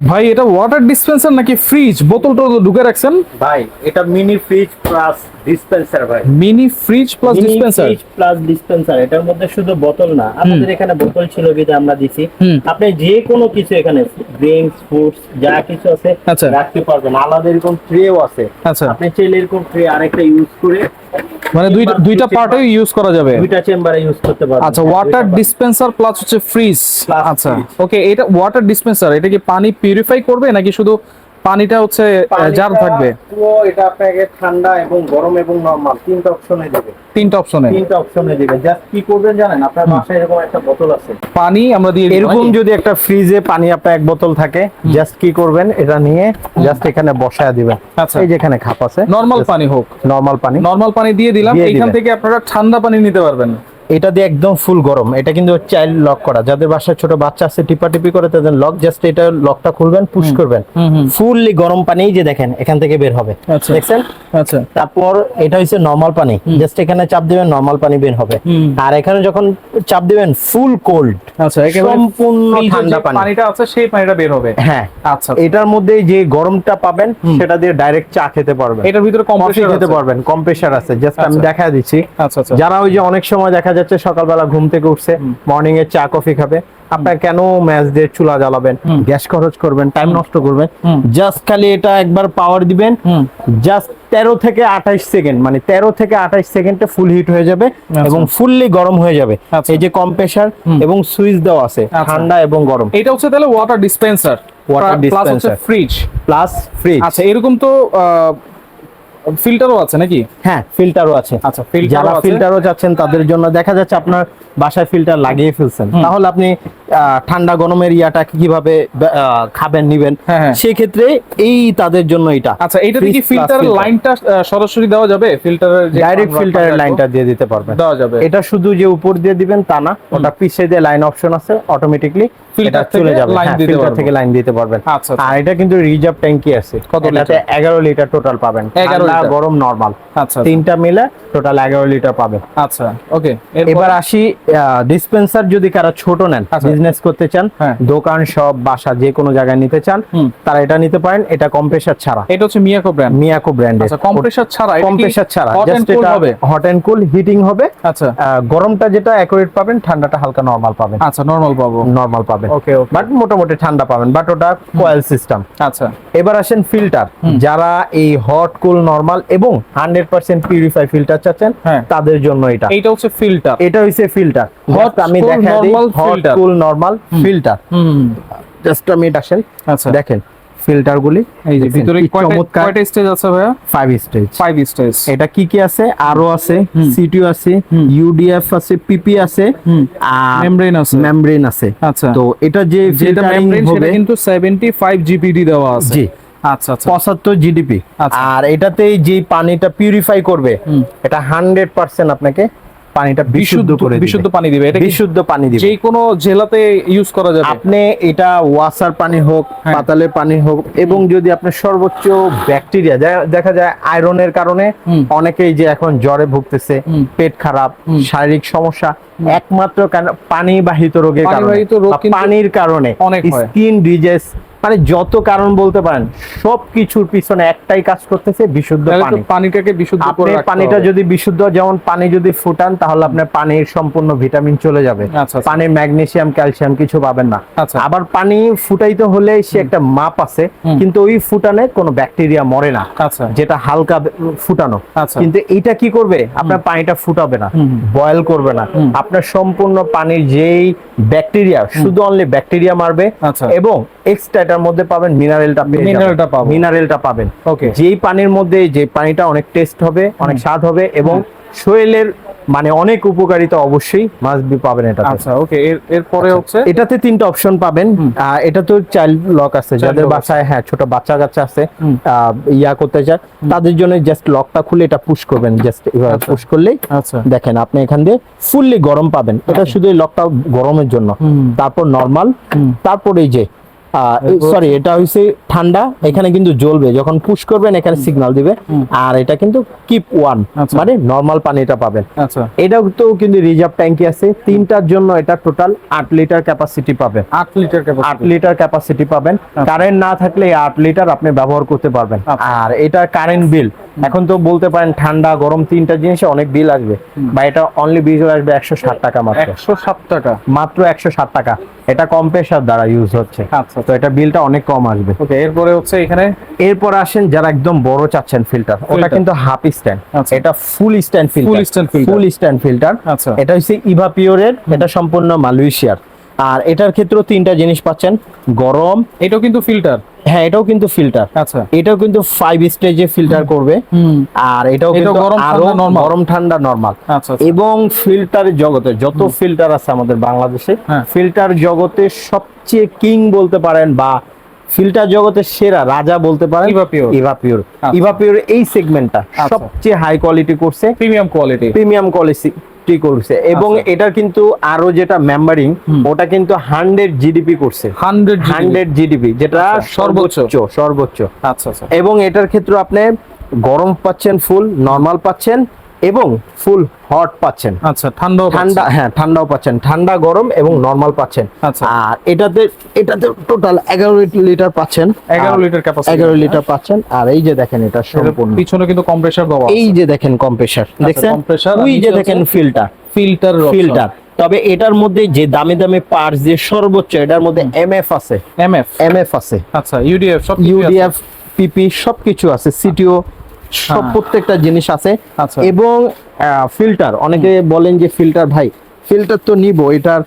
ভাই এটা water dispenser নাকি ফ্রিজ বোতল টোতল ঢুকে রাখছেন। ভাই এটা মিনি ফ্রিজ প্লাস ডিসপেন্সার ভাই। Mini fridge plus dispenser fridge plus dispenser এটার মধ্যে শুধু বোতল না। আমাদের এখানে বোতল ছিল বিধে আমরা দিছি। আপনি যে কোনো কিছু এখানে ড্রিঙ্কস ফুডস যা কিছু আছে আচ্ছা। রাখতে পারবেন। আলাদা এরকম ট্রেও আছে। আচ্ছা। আপনি চাইলে এরকম ট্রে আরেকটা ইউজ করে মানে দুইটা দুইটা দুই পার্টে ইউজ করা যাবে। দুইটা চেম্বারে ইউজ করতে পারবে আচ্ছা ওয়াটার ডিসপেন্সার প্লাস হচ্ছে ফ্রিজ আচ্ছা ওকে এটা ওয়াটার ডিসপেন্সার এটা কি পানি পিউরিফাই করবে নাকি শুধু পানিটা হচ্ছে জার থাকবে। পুরো এটা আপনাকে ঠান্ডা এবং গরম এবং নরমাল তিনটা অপশনে দেবে। তিনটা অপশনে তিনটা অপশনে দিবে। জাস্ট কি করবেন জানেন? আপনার বাসায় এরকম একটা বোতল আছে। পানি আমরা দিয়ে এরকম যদি একটা ফ্রিজে পানি আপনার এক বোতল থাকে জাস্ট কি করবেন? এটা নিয়ে জাস্ট এখানে বসায় দিবেন। আচ্ছা। এই যেখানে খাপ আছে নরমাল পানি হোক। নরমাল পানি। নর্মাল পানি দিয়ে দিলাম। এখান থেকে আপনারা ঠান্ডা পানি নিতে পারবেন। এটা দিয়ে একদম ফুল গরম। এটা কিন্তু চাইল্ড লক করা। যাদের বাসায় ছোট বাচ্চা আছে টিপাটিপি করে তাদের লক জাস্ট এটা লকটা খুলবেন পুশ করবেন। ফুললি গরম পানি যে দেখেন এখান থেকে বের হবে। আচ্ছা। দেখছেন? আচ্ছা। তারপর এটা হচ্ছে নরমাল পানি। জাস্ট এখানে চাপ দিবেন নরমাল পানি বের হবে। আর এখানে যখন চাপ দিবেন ফুল কোল্ড আচ্ছা একেবারে সম্পূর্ণ ঠান্ডা পানি। পানিটা আছে সেই পানিটা বের হবে। হ্যাঁ। আচ্ছা। এটার মধ্যে যে গরমটা পাবেন সেটা দিয়ে ডাইরেক্ট চা খেতে পারবেন। এটার ভিতরে কম্প্রেসার খেতে পারবেন কম্প্রেসার আছে। জাস্ট আমি আচ্ছা। দেখা দিচ্ছি। আচ্ছা আচ্ছা। যারা ওই যে অনেক সময় দেখা যাচ্ছে সকালবেলা ঘুম থেকে উঠছে মর্নিং এ চা কফি খাবে। আপনার কেন ম্যাচ দিয়ে চুলা জ্বালাবেন? গ্যাস খরচ করবেন টাইম নষ্ট করবেন। জাস্ট খালি এটা একবার পাওয়ার দিবেন। জাস্ট তেরো থেকে আঠাইশ সেকেন্ড মানে তেরো থেকে আঠাইশ সেকেন্ডে ফুল হিট হয়ে যাবে আচ্ছা। এবং ফুললি গরম হয়ে যাবে। আচ্ছা। এই যে কম্প্রেসার এবং সুইচ দেওয়া আছে আচ্ছা। ঠান্ডা এবং গরম। এটা হচ্ছে তাহলে ওয়াটার ডিসপেন্সার হচ্ছে dispenser। ফ্রিজ প্লাস ফ্রিজ আচ্ছা এরকম তো ফিল্টারও আছে নাকি? হ্যাঁ ফিল্টারও আছে। আচ্ছা যারা ফিল্টারও চাচ্ছেন তাদের জন্য দেখা যাচ্ছে আপনার বাসায় ফিল্টার লাগিয়ে ফেলছেন। তাহলে আপনি ঠান্ডা গরমের ইয়াটা কীভাবে খাবেন নিবেন হ্যাঁ, হ্যাঁ। সেই ক্ষেত্রে এই তাদের জন্য এটা। আচ্ছা এইটাতে কি filter। লাইনটা সরাসরি দেওয়া যাবে? ফিল্টারের ডাইরেক্ট ফিল্টারের লাইনটা দিয়ে দিতে পারবেন। দেওয়া যাবে। এটা শুধু যে উপর দিয়ে দিবেন তা না ওটা পিছিয়ে দিয়ে লাইন অপশন আছে অটোমেটিকলি Filter চলে যাবে। দিতে ফিল্টার থেকে লাইন দিতে পারবেন। আচ্ছা, আচ্ছা। আর এটা কিন্তু রিজার্ভ ট্যাঙ্কি আছে কত লিটার? 11 লিটার টোটাল পাবেন। 11 লিটার। গরম নরমাল আচ্ছা তিনটা মিলে টোটাল 11 লিটার পাবেন। আচ্ছা ওকে এবার আসি ডিসপেন্সার যদি কারা ছোট নেন। বিজনেস করতে চান হ্যাঁ। দোকান সব বাসা যে কোনো জায়গায় নিতে চান তারা এটা নিতে পারেন। এটা কম্প্রেসার ছাড়া। এটা হচ্ছে মিয়াকো ব্র্যান্ড মিয়াকো ব্র্যান্ডের আচ্ছা কম্প্রেসার ছাড়া কম্প্রেসার ছাড়া। জাস্ট এটা হবে? হট এন্ড কুল হিটিং হবে। আচ্ছা। গরমটা যেটা অ্যাকুরেট পাবেন ঠান্ডাটা হালকা নরমাল পাবেন। আচ্ছা নরমাল পাবো। নরমাল পাবেন। ওকে ওকে বাট মোটামুটি ঠান্ডা পাবেন। বাট ওটা কয়েল সিস্টেম আচ্ছা। এবার আসেন ফিল্টার যারা এই হট কুল নরমাল এবং হান্ড্রেড পার্সেন্ট পিউরিফাই ফিল্টার চাচ্ছেন হ্যাঁ। তাদের জন্য এটা। এটা হচ্ছে ফিল্টার এটা হইছে ফিল্টার Hot, আমি cool, দেখা দিই hot. Cool normal filter just আমি এটা আচ্ছা। দেখেন ফিল্টার গুলি এই যে ভিতরে কয়টা কয়টা স্টেজ আছে ভাইয়া? ফাইভ স্টেজ ফাইভ স্টেজ এটা কি কি আছে? আরও আছে সিটিও আছে ইউডিএফ আছে পিপি আছে আর মেমব্রেন আছে। মেমব্রেন আছে। আচ্ছা। তো এটা যে যেটা মেমব্রেন সেটা কিন্তু 75 জিপিডি দেওয়া আছে। জি। আচ্ছা আচ্ছা। পঁচাত্তর জিডিপি আচ্ছা। আর এটাতে যে পানিটা পিউরিফাই করবে এটা হান্ড্রেড পার্সেন্ট আপনাকে পানিটা বিশুদ্ধ করে বিশুদ্ধ পানি দিবে। এটা বিশুদ্ধ পানি দিবে। যে কোনো জেলাতে ইউজ করা যাবে। আপনি এটা ওয়াসার পানি হোক হ্যাঁ। পাতালের পানি হোক এবং যদি আপনার সর্বোচ্চ ব্যাকটেরিয়া দেখা যায় আয়রনের কারণে অনেকেই যে এখন জ্বরে ভুগতেছে পেট খারাপ শারীরিক সমস্যা একমাত্র পানি বাহিত রোগের কারণে পানির কারণে অনেক। স্কিন ডিজিজ মানে যত কারণ বলতে পারেন সব কিছুর পিছনে একটাই কাজ করতেছে বিশুদ্ধ পানি। পানিটাকে বিশুদ্ধ করে আপনি পানিটা যদি বিশুদ্ধ যেমন পানি যদি ফুটান তাহলে আপনার পানির সম্পূর্ণ ভিটামিন চলে যাবে। আচ্ছা, আচ্ছা। পানি ম্যাগনেসিয়াম ক্যালসিয়াম কিছু পাবেন না। আচ্ছা। আবার পানি ফুটাইতে হলে সে একটা মাপ আছে কিন্তু ওই ফুটানে কোনো ব্যাকটেরিয়া মরে না। যেটা হালকা ফুটানো। কিন্তু এটা কি করবে? আপনার পানিটা ফুটাবে না। বয়েল করবে না। আপনার সম্পূর্ণ পানির যেই ব্যাকটেরিয়া শুধু অনলি ব্যাকটেরিয়া মারবে আচ্ছা। এবং এক্সট্রা এটার মধ্যে পাবেন মিনারেলটা Mineralটা পাবো। মিনারেলটা পাবেন। Okay. যেই পানির মধ্যে যে পানিটা অনেক টেস্ট হবে অনেক স্বাদ হবে এবং শরীরের মানে অনেক উপকারিতা অবশ্যই মাছ বি পাবেন এটাতে। আচ্ছা ওকে এর এরপরে হচ্ছে? এটাতে তিনটা অপশন পাবেন। এটা তো চাইল্ড লক আছে যাদের বাসায় হ্যাঁ ছোট বাচ্চা কাচ্চা আছে ইয়া করতে চায় তাদের জন্য জাস্ট লকটা খুলে এটা পুশ করবেন জাস্ট এভাবে আচ্ছা। পুশ করলেই আচ্ছা। দেখেন আপনি এখান দিয়ে ফুললি গরম পাবেন। এটা শুধু লকটা গরমের জন্য। তারপর নরমাল তারপর এই যে সরি এটা হইছে ঠান্ডা এখানে কিন্তু জ্বলবে। যখন পুশ করবেন এখানে সিগন্যাল দিবে। আর এটা কিন্তু কিপ ওয়ান আচ্ছা। মানে নর্মাল পানিটা পাবেন। আচ্ছা। এটাও তো কিন্তু রিজার্ভ ট্যাঙ্কি আছে। তিনটার জন্য এটা টোটাল আট লিটার ক্যাপাসিটি পাবেন। আট লিটার আট লিটার ক্যাপাসিটি পাবেন। কারেন্ট না থাকলে আট লিটার আপনি ব্যবহার করতে পারবেন। আচ্ছা। আর এটা কারেন্ট বিল এখন তো বলতে পারেন ঠান্ডা গরম তিনটা জিনিসে অনেক বিল আসবে বা এটা অনলি বিল আসবে একশো ষাট টাকা মাত্র। একশো সাত টাকা। মাত্র একশো ষাট টাকা। এটা কম্প্রেসার দ্বারা ইউজ হচ্ছে। আচ্ছা তো এটা বিলটা অনেক কম আসবে। ওকে এরপরে হচ্ছে এখানে? এরপর আসেন যারা একদম বড় চাচ্ছেন ফিল্টার ওটা কিন্তু হাফ স্ট্যান্ড আচ্ছা। এটা full stand filter Full stand filter। Full stand filter আচ্ছা। এটা হচ্ছে ইভা পিওরের এটা সম্পূর্ণ মালয়েশিয়ার আর এটার ক্ষেত্রেও তিনটা জিনিস পাচ্ছেন গরম এটাও কিন্তু ফিল্টার হ্যাঁ এটাও কিন্তু ফিল্টার আচ্ছা এটাও কিন্তু ফাইভ স্টেজে ফিল্টার করবে আর এটাও কিন্তু গরম, আরও ঠান্ডা, normal। গরম ঠান্ডা নরমাল আচ্ছা আচ্ছা। এবং ফিল্টারের জগতে যত ফিল্টার আছে আমাদের বাংলাদেশে হ্যাঁ। ফিল্টার জগতে সবচেয়ে কিং বলতে পারেন বা ফিল্টার জগতের সেরা রাজা বলতে পারেন Eva Pure। ইভা পিওর আচ্ছা। ইভা পিওর এই সেগমেন্টটা আচ্ছা। সবচেয়ে হাই কোয়ালিটি করছে প্রিমিয়াম কোয়ালিটি প্রিমিয়াম কোয়ালিটি করছে। এবং এটা কিন্তু আরও যেটা মেম্বারিং ওটা কিন্তু হান্ড্রেড জিডিপি করছে। হান্ড্রেড হান্ড্রেড জিডিপি যেটা আচ্ছা, সর্বোচ্চ। সর্বোচ্চ। সর্বোচ্চ। আচ্ছা আচ্ছা। এবং এটার ক্ষেত্রে আপনি গরম পাচ্ছেন ফুল নর্মাল পাচ্ছেন এবং ফুল হট পাচ্ছেন। আচ্ছা ঠান্ডা ঠান্ডা হ্যাঁ ঠান্ডাও পাচ্ছেন। ঠান্ডা গরম এবং নর্মাল পাচ্ছেন। আচ্ছা। আর এটাতে এটাতে টোটাল এগারো লিটার পাচ্ছেন। এগারো লিটার ক্যাপাসিটি এগারো লিটার পাচ্ছেন। আর এই যে দেখেন এটা সম্পূর্ণ। পিছনে কিন্তু কম্প্রেসার দেওয়া এই যে দেখেন কম্প্রেসার দেখছেন? compressor আর ওই যে দেখেন ফিল্টার ফিল্টার ফিল্টার তবে এটার মধ্যে যে দামি দামি পার্টস যে সর্বোচ্চ এটার মধ্যে এমএফ আছে। এমএফ এমএফ আছে। আচ্ছা ইউডিএফ সব ইউডিএফ পিপি সবকিছু আছে। সিটিও সব হ্যাঁ। প্রত্যেকটা জিনিস আছে আচ্ছা। এবং ফিল্টার অনেকে বলেন যে ফিল্টার ভাই ফিল্টার তো নিব এটার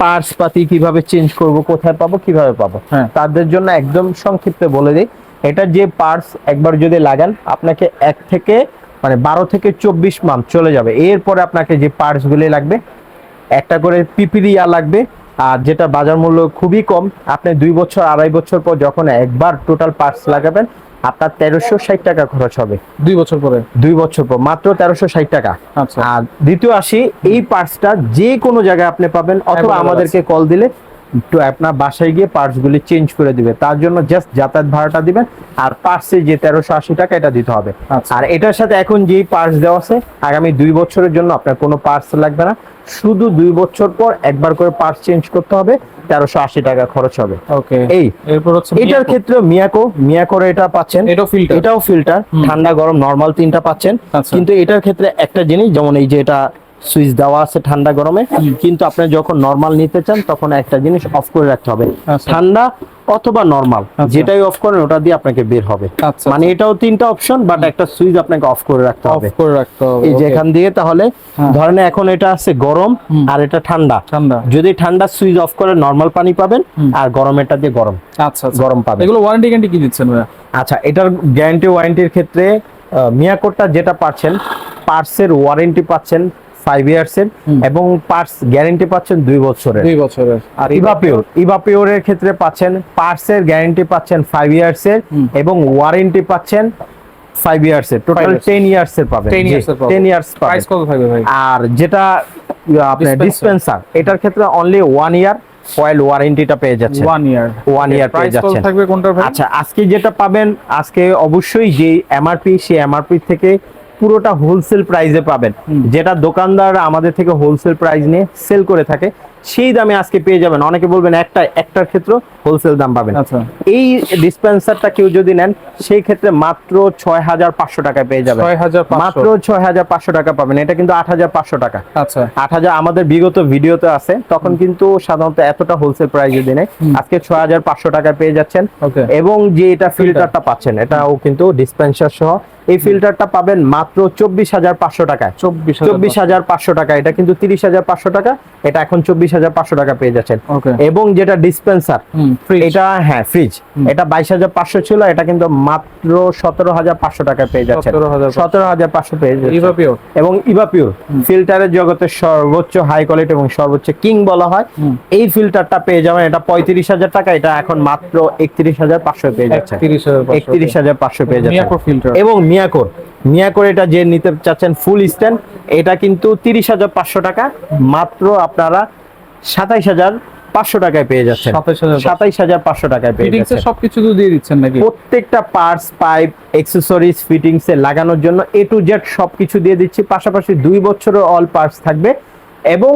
পার্টস পাতি কীভাবে চেঞ্জ করব কোথায় পাবো কীভাবে পাবো হ্যাঁ। তাদের জন্য একদম সংক্ষিপ্তে বলে দিই এটা যে পার্টস একবার যদি লাগান আপনাকে এক থেকে মানে বারো থেকে চব্বিশ মান্থ চলে যাবে এরপরে আপনাকে যে পার্টস গুলি লাগবে একটা করে পিপিরিয়া লাগবে আর যেটা বাজার মূল্য খুবই কম আপনি দুই বছর আড়াই বছর পর যখন একবার টোটাল পার্টস লাগাবেন আপনার তেরোশো ষাট টাকা খরচ হবে। দুই বছর পরে? দুই বছর পর মাত্র তেরোশো ষাট টাকা। আচ্ছা। আর দ্বিতীয় আসি এই পার্টসটা যে কোনো জায়গায় আপনি পাবেন অথবা আমাদেরকে কল দিলে তো আপনার বাসায় গিয়ে পার্টস গুলি চেঞ্জ করে দিবে। তার জন্য জাস্ট যাতায়াত ভাড়াটা দিবেন আর পার্টসে যে তেরোশো আশি টাকা এটা দিতে হবে। আচ্ছা। আর এটার সাথে এখন যেই পার্টস দেওয়া আছে আগামী দুই বছরের জন্য আপনার কোনো পার্টস লাগবে না। শুধু দুই বছর পর একবার করে পার্টস চেঞ্জ করতে হবে তেরোশো আশি টাকা খরচ হবে। ওকে। এই। এটার। ক্ষেত্রে মিয়াকো মিয়াকোর এটা পাচ্ছেন। এটাও ফিল্টার এটাও ফিল্টার ঠান্ডা গরম নরমাল তিনটা পাচ্ছেন। আচ্ছা। কিন্তু এটার ক্ষেত্রে একটা জিনিস যেমন এই যে এটা সুইচ দেওয়া আছে ঠান্ডা গরমে কিন্তু আপনি যখন নরমাল নিতে চান তখন একটা জিনিস অফ করে রাখতে হবে। আচ্ছা। ঠান্ডা অথবা নরমাল আচ্ছা। যেটাই অফ করেন ওটা দিয়ে আপনাকে বের হবে। আচ্ছা। মানে এটাও তিনটা অপশন বাট একটা সুইচ আপনাকে অফ করে রাখতে হবে। অফ করে রাখতে হবে এই যে এখান দিয়ে তাহলে হ্যাঁ। ধরেন এখন এটা আছে গরম আর এটা ঠান্ডা। ঠান্ডা। যদি ঠান্ডা সুইচ অফ করে নরমাল পানি পাবেন। আর গরমেরটা দিয়ে গরম আচ্ছা গরম পাবেন। এগুলো ওয়ারেন্টি গ্যারান্টি কি দিচ্ছেন ভাইয়া? আচ্ছা এটার গ্যারান্টি ওয়ারেন্টির ক্ষেত্রে মিয়াকোটটা যেটা পাচ্ছেন পার্টসের ওয়ারেন্টি পাচ্ছেন ফাইভ ইয়ার্সের হুম। এবং পার্টস গ্যারেন্টি পাচ্ছেন দুই বছরের। দুই বছরের। আর ইভাপিওর ইভাপিওরের ক্ষেত্রে পাচ্ছেন পার্টসের গ্যারান্টি পাচ্ছেন ফাইভ ইয়ার্সের হুম। এবং ওয়ারেন্টি পাচ্ছেন ফাইভ ইয়ার্সের টোটাল টেন ইয়ার্সের পাবেন। 10 years এর পাবেন। টেন ইয়ার্স পাবেন। প্রাইস কত থাকবে ভাই? আর যেটা আপনার ডিসপেন্সার এটার ক্ষেত্রে অনলি ওয়ান ইয়ার ফয়েল ওয়ারেন্টিটা পেয়ে যাচ্ছেন। ওয়ান ইয়ার One year পেয়ে যাচ্ছেন। থাকবে কোনটার ভাই? আচ্ছা আজকে যেটা পাবেন আজকে অবশ্যই যে এমআরপি সেই এমআরপি থেকে পুরোটা হোলসেল প্রাইসে পাবেন। যেটা দোকানদাররা আমাদের থেকে হোলসেল প্রাইস নিয়ে সেল করে থাকে। সেই দামে আজকে পেয়ে যাবেন। অনেকে বলবেন একটা একটার ক্ষেত্রে হোলসেল দাম পাবেন। আচ্ছা। এই ডিসপেন্সারটা কেউ যদি নেন সেই ক্ষেত্রে মাত্র ছয় হাজার পাঁচশো টাকায় পেয়ে যাবেন। মাত্র ছয় হাজার পাঁচশো টাকা পাবেন। এটা কিন্তু আট হাজার পাঁচশো টাকা। আচ্ছা। আট হাজার আমাদের বিগত ভিডিওতে আছে। তখন কিন্তু সাধারণত এতটা হোলসেল প্রাইসে দিনে হুম। আজকে ছয় হাজার পাঁচশো টাকায় পেয়ে যাচ্ছেন। এবং যে এটা ফিল্টারটা পাচ্ছেন এটাও কিন্তু ডিসপেন্সার সহ। এই ফিল্টারটা পাবেন মাত্র চব্বিশ হাজার পাঁচশো টাকায়। চব্বিশ হাজার পাঁচশো টাকা। এটা কিন্তু তিরিশ হাজার পাঁচশো টাকা। এটা এখন চব্বিশ হাজার পাঁচশো টাকা পেয়ে যাচ্ছেন। এবং যেটা ডিসপেন্সার এটা হ্যাঁ ফ্রিজ এটা বাইশ হাজার পাঁচশো ছিল এটা কিন্তু মাত্র সতেরো হাজার পাঁচশো টাকায় পেয়ে 17,500 সতেরো হাজার পাঁচশো। পেয়ে ইভাপিওর এবং ইভাপিউর ফিল্টারের জগতের সর্বোচ্চ হাই কোয়ালিটি এবং সর্বোচ্চ কিং বলা হয়। এই ফিল্টারটা পেয়ে যাবেন এটা পঁয়ত্রিশ হাজার টাকা এটা এখন মাত্র একত্রিশ হাজার পাঁচশো পেয়ে যাচ্ছে। একত্রিশ হাজার পাঁচশো। পেয়ে যাচ্ছে। এবং মিয়াকোর মিয়াকোর এটা যে নিতে চাচ্ছেন ফুল স্ট্যান্ড এটা কিন্তু তিরিশ হাজার পাঁচশো টাকা মাত্র আপনারা সাতাইশ হাজার পাঁচশো টাকায় পেয়ে যাচ্ছেন। সাতাইশ হাজার পাঁচশো। টাকায় পেয়ে যাচ্ছেন। সবকিছু তো দিয়ে দিচ্ছেন নাকি? প্রত্যেকটা পার্টস পাইপ অ্যাক্সেসরিজ ফিটিংস এ লাগানোর জন্য এ টু জেড সবকিছু দিয়ে দিচ্ছি। পাশাপাশি দুই বছরের অল পার্টস থাকবে এবং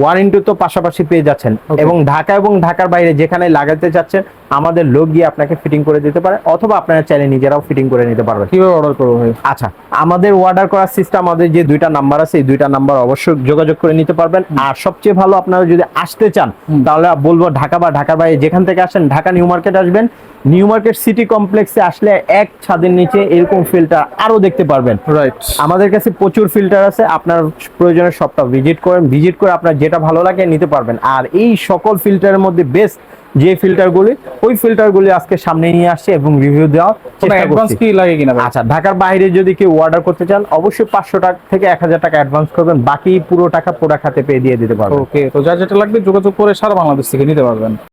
ওয়ারেন্টি তো পাশাপাশি পেয়ে যাচ্ছেন। এবং ঢাকা এবং ঢাকার বাইরে যেখানে লাগাতে চাচ্ছেন আমাদের লোক গিয়ে আপনাকে ফিটিং করে দিতে পারে অথবা আপনারা চাইলে নিজেরাও ফিটিং করে নিতে পারবেন। কীভাবে অর্ডার করব ভাই? আচ্ছা আমাদের অর্ডার করার সিস্টেম আমাদের যে দুইটা নাম্বার আছে এই দুইটা নাম্বার অবশ্যই যোগাযোগ করে নিতে পারবেন। আর সবচেয়ে ভালো আপনারা যদি আসতে চান তাহলে বলব ঢাকা বা ঢাকার বাইরে যেখান থেকে আসেন ঢাকা নিউ মার্কেট আসবেন। নিউ মার্কেট সিটি কমপ্লেক্সে আসলে এক ছাদের নিচে এরকম ফিল্টার আরও দেখতে পারবেন। রাইট আমাদের কাছে প্রচুর ফিল্টার আছে আপনার প্রয়োজনে সবটা ভিজিট করেন। ভিজিট করে আপনার যেটা ভালো লাগে নিতে পারবেন। আর এই সকল ফিল্টারের মধ্যে বেস্ট যে ফিল্টারগুলি ওই ফিল্টারগুলি আজকে সামনে নিয়ে আসছে এবং রিভিউ দেওয়া চেষ্টা অ্যাডভান্স করছি। কি লাগে কিনা আচ্ছা ঢাকার বাইরে যদি কেউ অর্ডার করতে চান অবশ্যই পাঁচশো টাকা থেকে এক হাজার টাকা অ্যাডভান্স করবেন। বাকি পুরো টাকা প্রোডাক্ট হাতে পেয়ে দিয়ে দিতে পারবেন। ওকে তো যা যেটা লাগবে যোগাযোগ করে সারা বাংলাদেশ থেকে নিতে পারবেন।